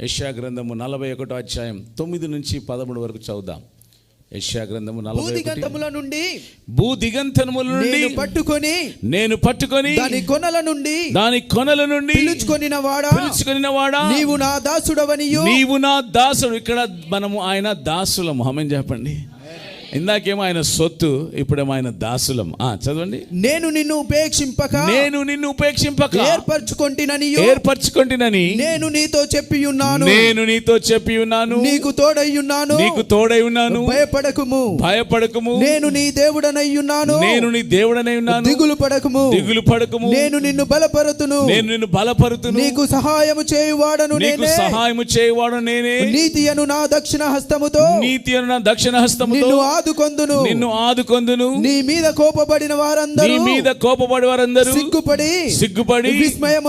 యెషయా గ్రంథము నలభై ఒకటో అధ్యాయం తొమ్మిది నుంచి పదమూడు వరకు చదువుదాం. యెషయా గ్రంథము నలభై భూదిగంతముల నుండి భూ దిగంతముల నుండి పట్టుకొని నేను పట్టుకొని దాని కొనల నుండి దాని కొనల నుండి పిలుచుకొనిన వాడా? పిలుచుకొనిన వాడా? నీవు నా దాసుడవనియు? నీవు నా దాసుడు. ఇక్కడ మనము ఆయన దాసులము ఆమెన్ చెప్పండి. ఇందాకేమో ఆయన సొత్తు ఇప్పుడేమో ఆయన దాసులం. ఆ చదవండి. నేను నిన్ను ఉపేక్షింపక నేను నిన్ను ఉపేక్షింపక. ఏర్పరచుకొంటిననియు ఏర్పరచుకుంటునని. నేను నీతో చెప్పి ఉన్నాను. నేను నీతో చెప్పి ఉన్నాను. నీకు తోడయ్యున్నాను నీకు తోడై ఉన్నాను. భయపడకుము. భయపడకము. నేను నీ దేవుడనయ్యున్నాను నేను నీ దేవుడనై ఉన్నాను. దిగులు పడకుము. దిగులు పడకము. నేను నిన్ను బలపరుతును. నేను నిన్ను బలపరుతును. నీకు సహాయము చేయువాడను నీకు నేనే. సహాయము చేయవాడు నేనే. నీతి అను నా దక్షిణ హస్తముతో. నీతి అను నా దక్షిణ హస్తముతో. ఆదుకొందును. నిన్ను ఆదుకొందును. నీ మీద కోపబడిన నీ వారందరూ మీద కోపపడి వారందరూ సిగ్గుపడి సిగ్గుపడి విస్మయం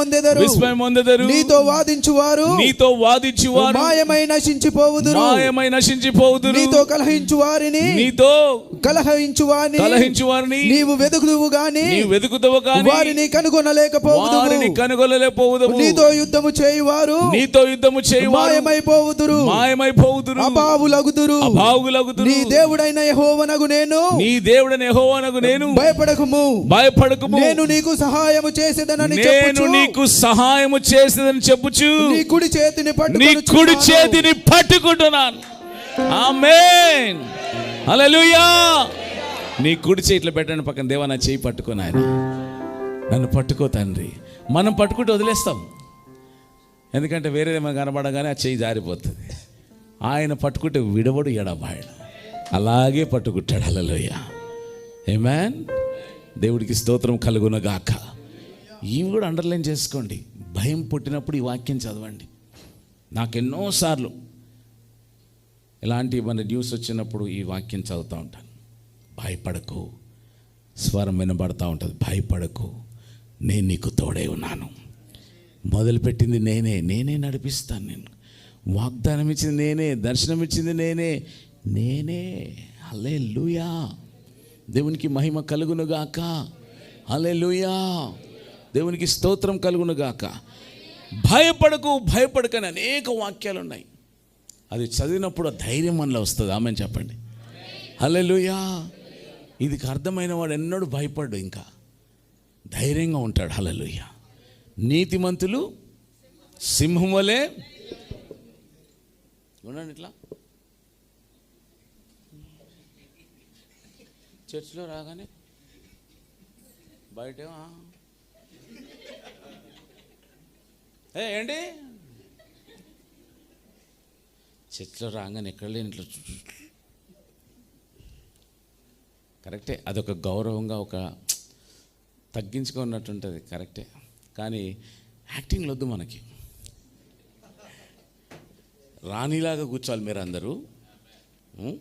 పొందెదరు నీతో వాదించువారు. నీతో వాదించు వారు మాయమై నశించిపోవుదురు. మాయమై నశించిపోవుదురు. నీతో కలహించు వారిని. నీతో కలహించు వారిని. కలహించు వారిని. నీవు వెతుకుదువు గాని. నీవు వెతుకుతావు కానీ వారిని కనుగొనలేకపోవుదువు. వారిని కనుగొనలేకపోవుదము నీతో యుద్ధము చేయువారు. నీతో యుద్ధము చేయవారు. మాయమైపోవుదురు. మాయమైపోవుదురు. అబావులగుదురు అభావులగుదురు. నీ దేవుడైన యెహోవనగు నేను. నీ దేవుడని యెహోవానగు నేను. భయపడకుము. భయపడకము. నేను నీకు సహాయము చేసేదనని నేను నీకు సహాయము చేసేదని చెప్పుచు. నీ కుడి చేతిని నీ పట్టుకొని కుడి చేతిని పట్టుకుంటున్నాను. ఆమేన్. హల్లెలూయా. నీ కుడి చేతిలో పెట్టండి పక్కన దేవా నా చేయి పట్టుకొని ఆయన నన్ను పట్టుకో తండ్రి. మనం పట్టుకుంటూ వదిలేస్తాం. ఎందుకంటే వేరేదేమో కనబడగానే ఆ చేయి జారిపోతుంది. ఆయన పట్టుకుంటే విడవడు ఎడబాయడు. అలాగే పట్టుకుంటాడు హల్లెలూయ. ఏమాన్ దేవుడికి స్తోత్రం కలుగునగాక. ఇవి కూడా అండర్లైన్ చేసుకోండి. భయం పుట్టినప్పుడు ఈ వాక్యం చదవండి. నాకెన్నోసార్లు ఇలాంటి మన న్యూస్ వచ్చినప్పుడు ఈ వాక్యం చదువుతూ ఉంటాను. భయపడకు. స్వరం వినబడతా ఉంటుంది. భయపడకు. నేను నీకు తోడై ఉన్నాను. మొదలుపెట్టింది నేనే. నేనే నడిపిస్తాను నేను వాగ్దానం ఇచ్చింది నేనే. దర్శనం ఇచ్చింది నేనే. నేనే. అలే లూయా దేవునికి మహిమ కలుగునుగాక. అలే లూయా దేవునికి స్తోత్రం కలుగునుగాక. భయపడకు భయపడకని అనేక వాక్యాలు ఉన్నాయి అది చదివినప్పుడు ధైర్యం మనలో వస్తుంది. ఆమె చెప్పండి. హల్లెలూయా. ఇది అర్థమైన వాడు ఎన్నడూ భయపడ్డు ఇంకా. ధైర్యంగా ఉంటాడు. హల్లెలూయ. నీతిమంతులు సింహం వలే. చూడండి ఇట్లా. చర్చిలో రాగానే బయట ఏ ఏంటి? చర్చిలో రాగానే ఎక్కడ లేని ఇట్లా కరెక్టే అదొక గౌరవంగా ఒక తగ్గించుకున్నట్టు ఉంటుంది కరెక్టే. కానీ యాక్టింగ్లు వద్దు మనకి. రాణిలాగా కూర్చోవాలి మీరు అందరూ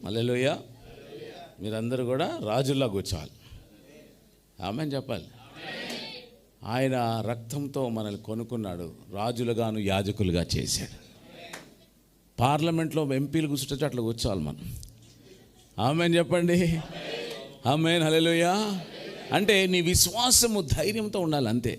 అల్లెలోయ మీరందరూ కూడా రాజుల్లా కూర్చోవాలి. ఆమె చెప్పాలి. ఆయన రక్తంతో మనల్ని కొనుక్కున్నాడు రాజులుగాను యాజకులుగా చేశాడు. పార్లమెంట్లో ఎంపీలు కూర్చుంటే అట్లా కూర్చోవాలి మనం. ఆమె చెప్పండి. ఆమెన్ హలెలుయా అంటే నీ విశ్వాసము ధైర్యంతో ఉండాలి అంతే